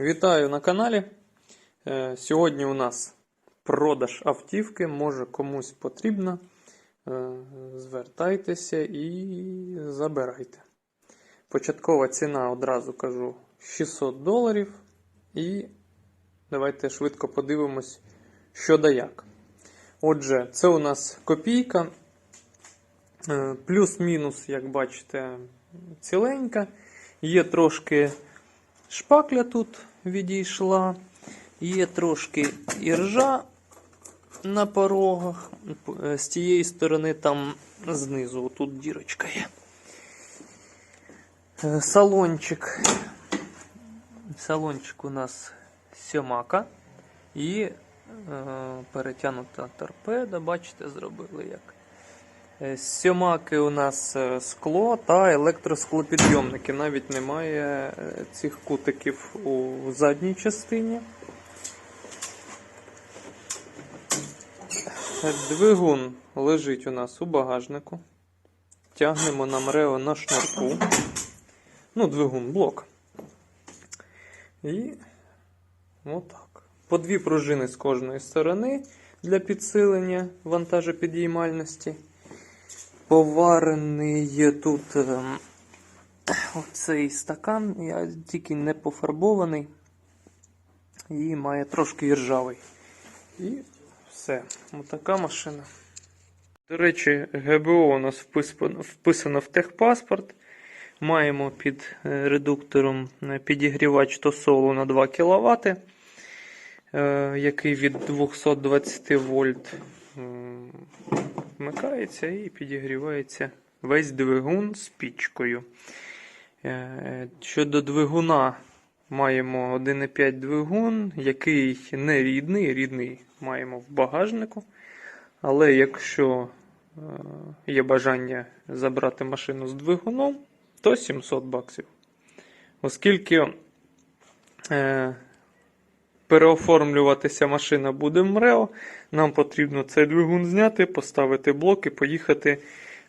Вітаю на каналі. Е, Сьогодні у нас продаж автівки. Може комусь потрібно. Е, Звертайтеся і забирайте. Початкова ціна одразу кажу 600 доларів. І давайте швидко подивимось, що да як. Отже, це у нас копійка. Е, Плюс-мінус, як бачите, ціленька. Є трошки шпакля тут відійшла. Є трошки іржа на порогах. З тієї сторони там знизу тут дірочка є. Салончик. Салончик у нас сьомака. І е, перетягнута торпеда, бачите, зробили як. Е, сьомаки у нас е, скло та електросклопідйомники. Навіть немає е, цих кутиків у задній частині. Двигун лежить у нас у багажнику. Тягнемо на мрео на шнурку. Ну, двигун, блок. І отак. По дві пружини з кожної сторони для підсилення вантажопідіймальності. Поварений тут ем, оцей стакан, я тільки не пофарбований і має трошки іржавий. І все. Отака машина. До речі, ГБО у нас вписано, в техпаспорт. Маємо під е, редуктором е, підігрівач тосолу на 2 кВт, е, який від 220 вольт вмикається і підігрівається весь двигун з пічкою. Е, Щодо двигуна, маємо 1,5 двигун, який не рідний, рідний маємо в багажнику. Але якщо е, є бажання забрати машину з двигуном, то 700 баксів. Оскільки е, переоформлюватися машина буде МРЕО, нам потрібно цей двигун зняти, поставити блок і поїхати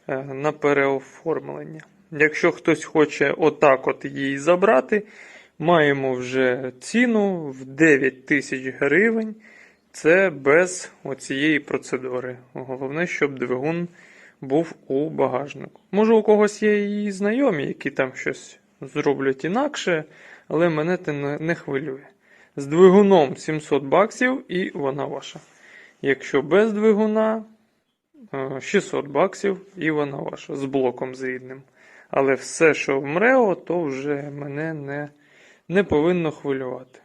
е, на переоформлення. Якщо хтось хоче отак от її забрати, маємо вже ціну в 9 тисяч гривень. Це без оцієї процедури. Головне, щоб двигун був у багажнику. Може, у когось є і знайомі, які там щось зроблять інакше, але мене це не хвилює. З двигуном 700 баксів і вона ваша. Якщо без двигуна е, 600 баксів і вона ваша з блоком з рідним. Але все, що в МРЕО, то вже мене не, не повинно хвилювати.